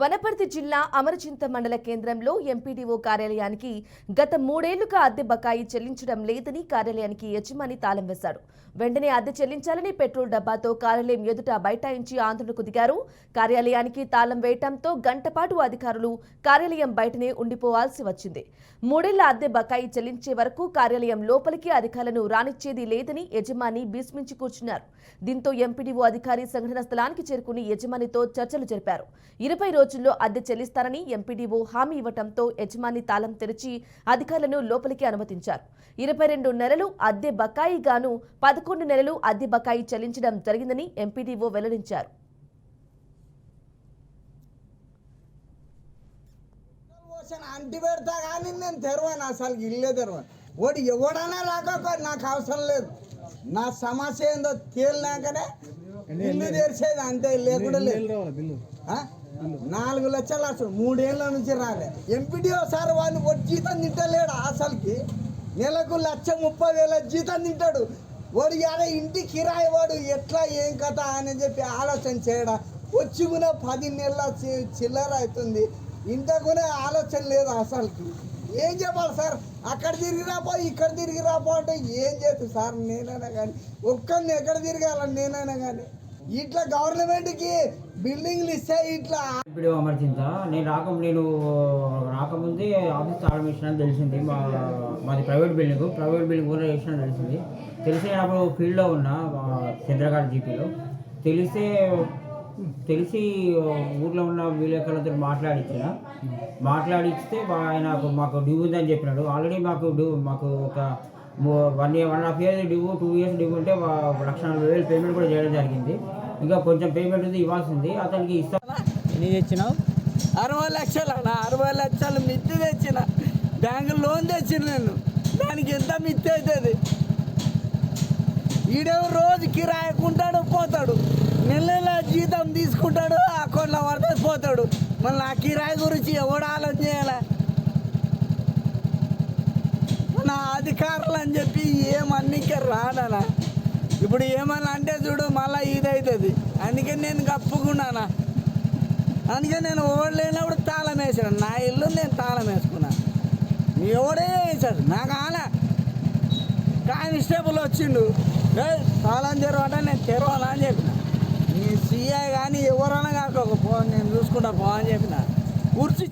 వనపర్తి జిల్లా అమరచింత మండల కేంద్రంలో ఎంపీడీఓ కార్యాలయానికి గత మూడేళ్ళుగా అద్దె బకాయి చెల్లించడం లేదని కార్యాలయానికి యజమాని తాళం వేశాడు వెంటనే అద్దె చెల్లించాలని పెట్రోల్ డబ్బాతో కార్యాలయం ఎదుట బైఠాయించి ఆందోళనకు దిగారు. కార్యాలయానికి తాళం వేయటంతో గంటపాటు అధికారులు కార్యాలయం బయటనే ఉండిపోవాల్సి వచ్చింది. మూడేళ్ళ అద్దె బకాయి చెల్లించే వరకు కార్యాలయం లోపలికి అధికారులను రానిచ్చేది లేదని యజమాని భీష్మించి కూర్చున్నారు. దీంతో ఎంపీడీఓ అధికారి సంఘటన స్థలానికి చేరుకుని యజమానితో చర్చలు జరిపారు. ఇరవై రోజుల్లో అద్దె చెల్లిస్తారని ఎంపీడీఓ హామీ ఇవ్వటంతో యజమాని తాళం తెరిచి అధికారులను లోపలికి అనుమతించారు. ఇరవై రెండు నెలలు అద్దె బకాయి గాను పదకొండు నెలలు అద్దె బకాయి చెల్లించడం జరిగిందని ఎంపీడీఓ వెల్లడించారు. పోసిన అంటి పెడతా కానీ నేను తెరవాను అసలు ఇల్లే తెరవాను. వాడు ఎవడన్నా రాకపో నాకు అవసరం లేదు. నా సమస్య ఏందో తేలినాకనే ఇల్లు తెరిచేది అంతే లేకుండా లేదు. ఆ? నాలుగు లక్షలు అసలు మూడేళ్ళ నుంచి రాలే. ఎంపీడీఓ సార్ వాడిని ఒక జీతం తింటలేడు అసలుకి. నెలకు లక్ష ముప్పై వేల జీతం తింటాడు. వాడు ఆడ ఇంటి కిరాయి వాడు ఎట్లా ఏం కథ అని చెప్పి ఆలోచన చేయడా? వచ్చి కూడా పది నెలల చిల్లర అవుతుంది. ఇంత కూడా ఆలోచన లేదు అసలుకి. ఏం చెప్పాలి సార్? అక్కడ తిరిగి రాపో ఇక్కడ తిరిగి రాపో అంటే ఏం చేస్తుంది సార్ నేనైనా కానీ? ఒక్కరిని ఎక్కడ తిరగాలని నేనైనా కానీ? ఇట్లా గవర్నమెంట్కి బిల్డింగ్లు ఇస్తే ఇట్లా. ఇప్పుడు అమర్చిందా? నేను రాక నేను రాకముందే ఆఫీస్ ఆడమిషన్ అని తెలిసింది. మా మాది ప్రైవేట్ బిల్డింగ్. ప్రైవేట్ బిల్డింగ్ కూడా వేసిన తెలిసింది. తెలిసి నేను అప్పుడు ఫీల్డ్లో ఉన్నా మా చంద్రగారి జీపీలో. తెలిస్తే తెలిసి ఊర్లో ఉన్న విలేకరులతో మాట్లాడించిన మాట్లాడిస్తే ఆయన మాకు డ్యూ ఉందని చెప్పినాడు. ఆల్రెడీ మాకు డ్యూ మాకు ఒక one year one half year due two years due ఉంటే లక్ష నలభై వేలు పేమెంట్ కూడా చేయడం జరిగింది. ఇంకా కొంచెం పేమెంట్ ఉంది ఇవ్వాల్సింది. అతనికి ఇస్తా ఎన్ని తెచ్చినావు? అరవై లక్షలు అన్న. అరవై లక్షలు మిత్తి తెచ్చిన. బ్యాంకు లోన్ తెచ్చిన నేను. దానికి ఎంత మిత్తి అవుతుంది? ఈడేమో రోజు కిరాయకుంటాడు పోతాడు. నెల నెల జీతం తీసుకుంటాడు అకౌంట్లో పడితే పోతాడు. మళ్ళీ ఆ కిరాయి గురించి ఎవడు ఆలోచన చేయాలి? నా అధికారులు అని చెప్పి ఏమన్నికే రానా ఇప్పుడు ఏమన్నా అంటే చూడు మళ్ళీ ఇది అవుతుంది అందుకే నేను కప్పుకున్నానా? అందుకే నేను ఓడి లేనప్పుడు తాళం వేసాను. నా ఇల్లు నేను తాళం నీ ఎవడే వేసాడు. నాకు ఆన. కానిస్టేబుల్ వచ్చిండు. "ఏ, తాళం తెరవట నేను తెరవాలా అని చెప్పిన. నీ సీఐ కానీ ఎవరైనా ఫోన్ నేను చూసుకుంటా పో అని చెప్పిన. కుర్చీ